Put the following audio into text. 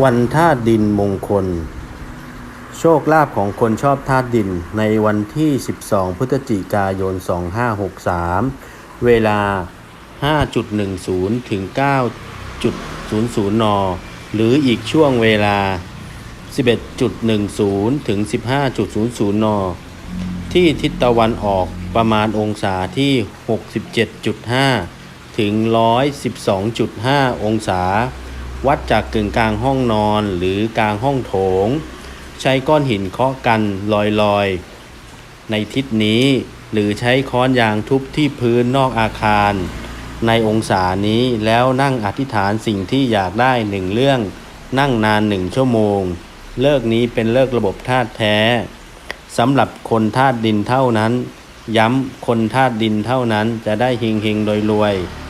วันธาตุดินมงคล โชคลาภของคนชอบธาตุดินในวันที่ 12 พฤศจิกายน 2563 เวลา 5.10 ถึง 9.00 น หรืออีกช่วงเวลา 11.10 ถึง 15.00 น ที่ทิศตะวันออกประมาณองศาที่ 67.5 ถึง 112.5 องศา วัดจากกึ่งกลางห้องนอนหรือกลางห้องโถง ใช้ก้อนหินเคาะกันลอยๆ ในทิศนี้ หรือใช้ค้อนยางทุบที่พื้นนอกอาคาร ในองศานี้แล้วนั่งอธิษฐานสิ่งที่อยากได้หนึ่งเรื่อง นั่งนานหนึ่งชั่วโมง เลิกนี้เป็นเลิกระบบธาตุแท้สำหรับคนธาตุดินเท่านั้น ย้ำคนธาตุดินเท่านั้นจะได้เฮงเฮงๆรวยๆ